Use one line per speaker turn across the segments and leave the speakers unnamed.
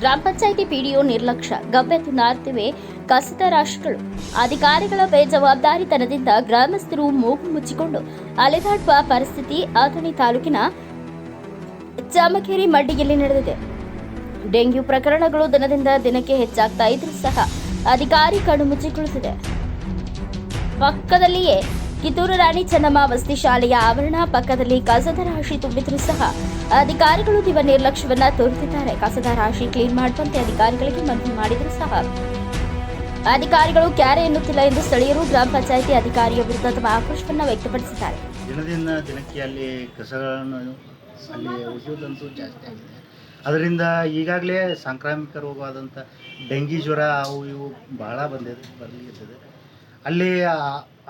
ಗ್ರಾಮ ಪಂಚಾಯಿತಿ ಪಿಡಿಒ ನಿರ್ಲಕ್ಷ್ಯ ಗಬ್ಬೆ ನಾರ್ತಿವೆ ಕಸಿತ ರಾಶಿಗಳು ಅಧಿಕಾರಿಗಳ ಬೇಜವಾಬ್ದಾರಿತನದಿಂದ ಗ್ರಾಮಸ್ಥರು ಮೂಗು ಮುಚ್ಚಿಕೊಂಡು ಅಲೆದಾಡುವ ಪರಿಸ್ಥಿತಿ ಅಥಣಿ ತಾಲೂಕಿನ ಚಾಮಕೇರಿ ಮಡ್ಡಿಯಲ್ಲಿ ನಡೆದಿದೆ. ಡೆಂಗ್ಯೂ ಪ್ರಕರಣಗಳು ದಿನದಿಂದ ದಿನಕ್ಕೆ ಹೆಚ್ಚಾಗ್ತಾ ಇದ್ರೂ ಸಹ ಅಧಿಕಾರಿ ಕಣ್ಣು ಮುಚ್ಚಿಕೊಳ್ಳುತ್ತಿದೆ ಪಕ್ಕದಲ್ಲಿಯೇ ಕಿತ್ತೂರು ರಾಣಿ ಚೆನ್ನಮ್ಮ ವಸತಿ ಶಾಲೆಯ ಆವರಣ ಪಕ್ಕದಲ್ಲಿ ಕಸದ ರಾಶಿ ತುಂಬಿದ್ರೂ ಸಹ ಅಧಿಕಾರಿಗಳು ದಿವ ನಿರ್ಲಕ್ಷ್ಯವನ್ನ ತೋರುತ್ತಿದ್ದಾರೆ. ಕಸದ ರಾಶಿ ಕ್ಲೀನ್ ಮಾಡುವಂತೆ ಅಧಿಕಾರಿಗಳಿಗೆ ಮನವಿ ಮಾಡಿದರೂ ಸಹ ಅಧಿಕಾರಿಗಳು ಕ್ಯಾರೆ ಎನ್ನುತ್ತಿಲ್ಲ ಎಂದು ಸ್ಥಳೀಯರು ಗ್ರಾಮ ಪಂಚಾಯಿತಿ ಅಧಿಕಾರಿಯ ವಿರುದ್ಧ ತಮ್ಮ ಆಕ್ರೋಶವನ್ನು ವ್ಯಕ್ತಪಡಿಸಿದ್ದಾರೆ.
ದಿನದಿಂದ ದಿನಕ್ಕೆ ಅಲ್ಲಿ ಕಸಗಳನ್ನು ಅಲ್ಲಿ ಜಾಸ್ತಿ ಆಗಿದೆ. ಅದರಿಂದ ಈಗಾಗಲೇ ಸಾಂಕ್ರಾಮಿಕ ರೋಗವಾದಂಥ ಡೆಂಗಿ ಜ್ವರ ಅವು ಇವು ಭಾಳ ಬಂದಿದೆ ಬರಲಿಕ್ಕಿದೆ ಅಲ್ಲಿ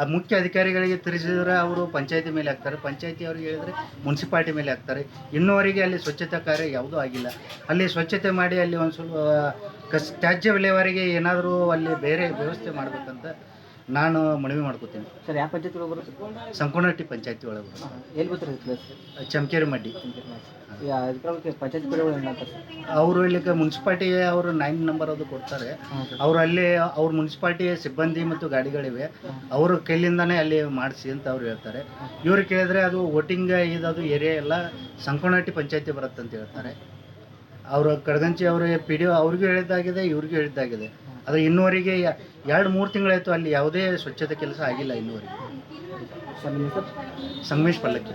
ಆ- ಮುಖ್ಯ ಅಧಿಕಾರಿಗಳಿಗೆ ತಿಳಿಸಿದ್ರೆ ಅವರು ಪಂಚಾಯತಿ ಮೇಲೆ ಹಾಕ್ತಾರೆ. ಪಂಚಾಯತಿ ಅವ್ರಿಗೆ ಹೇಳಿದ್ರೆ ಮುನ್ಸಿಪಾಲ್ಟಿ ಮೇಲೆ ಹಾಕ್ತಾರೆ. ಇನ್ನೂವರೆಗೆ ಅಲ್ಲಿ ಸ್ವಚ್ಛತಾ ಕಾರ್ಯ ಯಾವುದೂ ಆಗಿಲ್ಲ. ಅಲ್ಲಿ ಸ್ವಚ್ಛತೆ ಮಾಡಿ ಅಲ್ಲಿ ಒಂದು ಸ್ವಲ್ಪ ಕಸ್, ತ್ಯಾಜ್ಯ ವಿಲೇವಾರಿಗೆ ಏನಾದರೂ ಅಲ್ಲಿ ಬೇರೆ ವ್ಯವಸ್ಥೆ ಮಾಡಬೇಕಂತ ನಾನು ಮನವಿ ಮಾಡ್ಕೋತೀನಿ.
ಸರ್ ಯಾವ ಪಂಚಾಯತಿ ಒಳಗೆ ಬರುತ್ತೆ
ಸಂಕೋನಹಟ್ಟಿ ಪಂಚಾಯತಿ ಒಳಗೆ ಬರುತ್ತೆ.
ಎಲ್ಲಿ ಬರ್ತಾರೆ ಪ್ಲೇಸ್
ಚಮಕೇರಿ ಮಡ್ಡಿ.
ಪಂಚಾಯತ್
ಅವರು ಇಲ್ಲಿಗೆ ಮುನ್ಸಿಪಾಲ್ಟಿ ಅವರು ನೈನ್ ನಂಬರ್ ಅದು ಕೊಡ್ತಾರೆ. ಅವರು ಅಲ್ಲಿ ಅವ್ರ ಮುನ್ಸಿಪಾಲ್ಟಿ ಸಿಬ್ಬಂದಿ ಮತ್ತು ಗಾಡಿಗಳಿವೆ. ಅವ್ರ ಕೈಲಿಂದನೇ ಅಲ್ಲಿ ಮಾಡಿಸಿ ಅಂತ ಅವ್ರು ಹೇಳ್ತಾರೆ. ಇವ್ರು ಕೇಳಿದ್ರೆ ಅದು ವೋಟಿಂಗ್ ಇದದು ಏರಿಯಾ ಎಲ್ಲ ಸಂಕೋನಹಟ್ಟಿ ಪಂಚಾಯತಿ ಬರುತ್ತೆ ಅಂತ ಹೇಳ್ತಾರೆ. ಅವರು ಕಡಗಂಚಿ ಅವರು ಪಿ ಡಿ ಅವ್ರಿಗೂ ಹೇಳಿದ್ದಾಗಿದೆ ಇವ್ರಿಗೂ ಹೇಳಿದ್ದಾಗಿದೆ. ಆದರೆ ಇನ್ನೂವರೆಗೆ ಎರಡು ಮೂರು ತಿಂಗಳಾಯಿತು ಅಲ್ಲಿ ಯಾವುದೇ ಸ್ವಚ್ಛತೆ ಕೆಲಸ ಆಗಿಲ್ಲ ಇನ್ನೂವರೆಗೆ. ಸಂಗಮೇಶ್ ಪಲ್ಲಕ್ಕಿ.